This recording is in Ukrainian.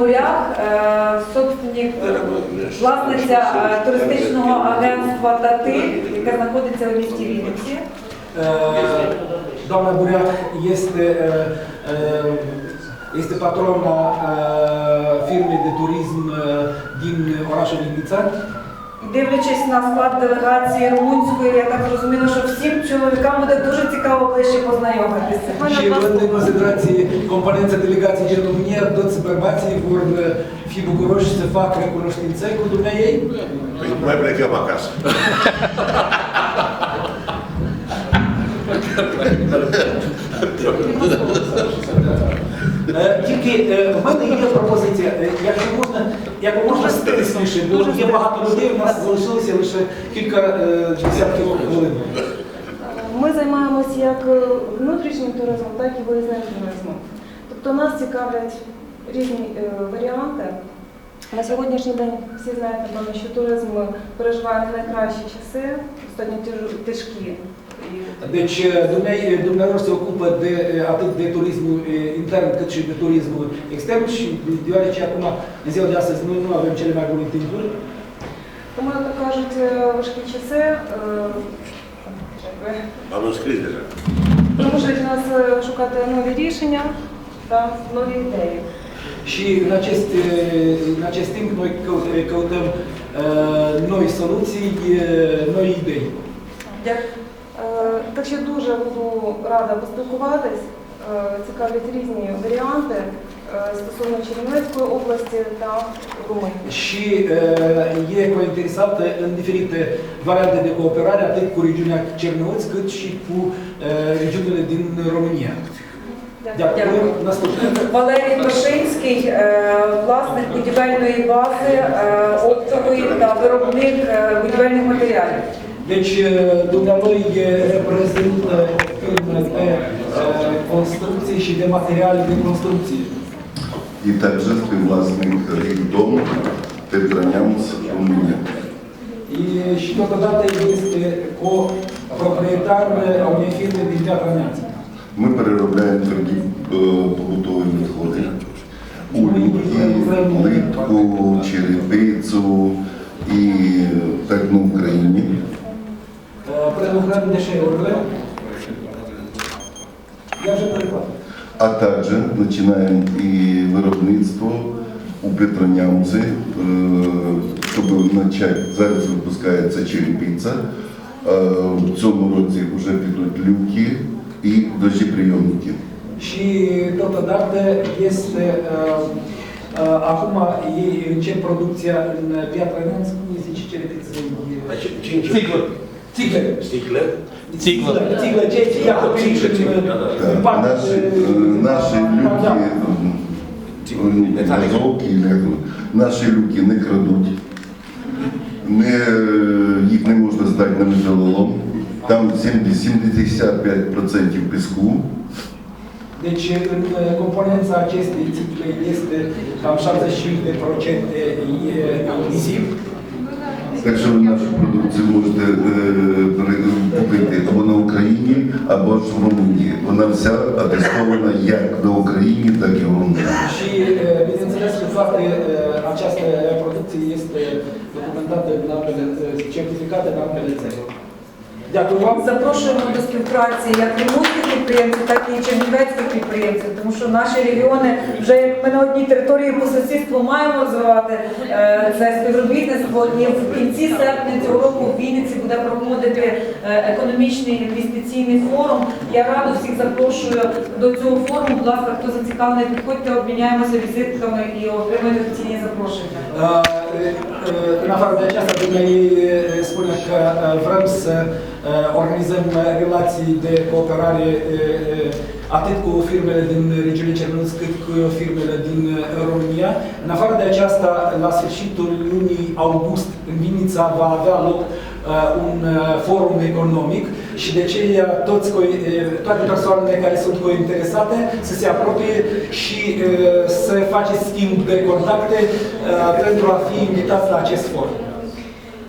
Бурях, е, собственник, власниця е, туристичного агентства Тати, яке знаходиться у місті Вінниці. Дана Буряк є este, patrona firmei de turism din orașul Vinița. І Дивлячись на склад делегації румунської, я так зрозуміла, що всім чоловікам буде дуже цікаво ближче познайомитися. Și luând în considerație componența delegației din România, toți bărbații vor e, fi bucuroși să facă cunoștințe cu dumneai. Mai plecăm acasă. Е, Тільки е, в мене є пропозиція, Е, якщо можна, як бо є багато людей, у нас залишилося лише кілька е, десятків хвилин. Ми займаємося як е, внутрішнім туризмом, так і виїзним туризмом. Тобто нас цікавлять різні е, варіанти. На сьогоднішній день всі знають, напевно, що туризм переживає не найкращі часи, достатньо тяж- тяжкі. І Deci, dumneavoastră ocupă de, e, atât de turismul e, intern cât și de turismul extern și deoarece acum, în ziua de astăzi, noi nu avem cele mai bune timpuri, Тому, як то кажуть, е, важкі часи е, Am înscris deja. примушують нас е, шукати нові рішення та нові ідеї. și în acest, e, în acest timp noi căut- e, căutăm uh, noi soluții, e, noi idei. Дякую. Е, Так що дуже буду рада поспілкуватись. Е, Цікавлять різні варіанти е, стосовно Чернівецької області та Румунії. Și uh, e cointeresată în diferite variante de cooperare, atât cu regiunea Cernăuți, cât și cu uh, regiunile din România. Дякую. Наступне. Валерій Пашинський, е, власник будівельної бази, е, оптовий та виробник е, будівельних матеріалів. Deci, dumnealui reprezintă uh, construcții și de materiale de construcție. і також співвласник Рідом Петранямс Румунія. И, co-proprietar a unei firme din Piatra Neamț. Ми переробляємо тверді е, побутові відходи, улюки, плитку, черепицю і так на Україні. Вже. А також починаємо і виробництво у Петронямці, е, щоб почати. Зараз випускається черепиця. Е, В цьому році вже підуть люки і дощеприйомники. Și totodată este uh, uh, acum încep producția în Piatra Neamț, cum îi zice cerepiță? Țiglă. Țiglă. Țiglă. Ce în în Так, partea наші, е, люки, е, наші люки не крадуть, не, їх не можна здати на металолом. Там 70 75% піску. Deci în uh, componența acestei țigle este cam 75% e nisip. Так що ви нашу продукцію можете е, пере- купити або на Україні, або ж в Румунії. Вона вся атестована як на Україні, так і в Румунії. Și uh, bineînțeles că toată uh, această producție este documentată în ambele, uh, certificată în ambele țări. Дякую вам. Запрошуємо до співпраці як румунських підприємців, так і чернівецьких підприємців, тому що наші регіони вже як ми на одній території по сусідству маємо розвивати е, це співробітництво. І в кінці серпня цього року в Вінниці буде проводити е, економічний інвестиційний форум. Я радо всіх запрошую до цього форуму. Будь ласка, хто зацікавлений, підходьте, обміняємося візитками і отримайте офіційні запрошення. Uh, uh, În afară de aceasta, dumneavoastră uh, spune că uh, vrem să uh, organizăm uh, relații de cooperare uh, uh, atât cu firmele din regiunea Cernăuți cât cu firmele din uh, România. În afară de aceasta, la sfârșitul lunii august, în Vinița va avea loc uh, un uh, forum economic și de aceea toți, co- uh, toate persoanele care sunt cointeresate să se apropie și uh, să faceți schimb de contacte uh, pentru a fi invitați la acest forum.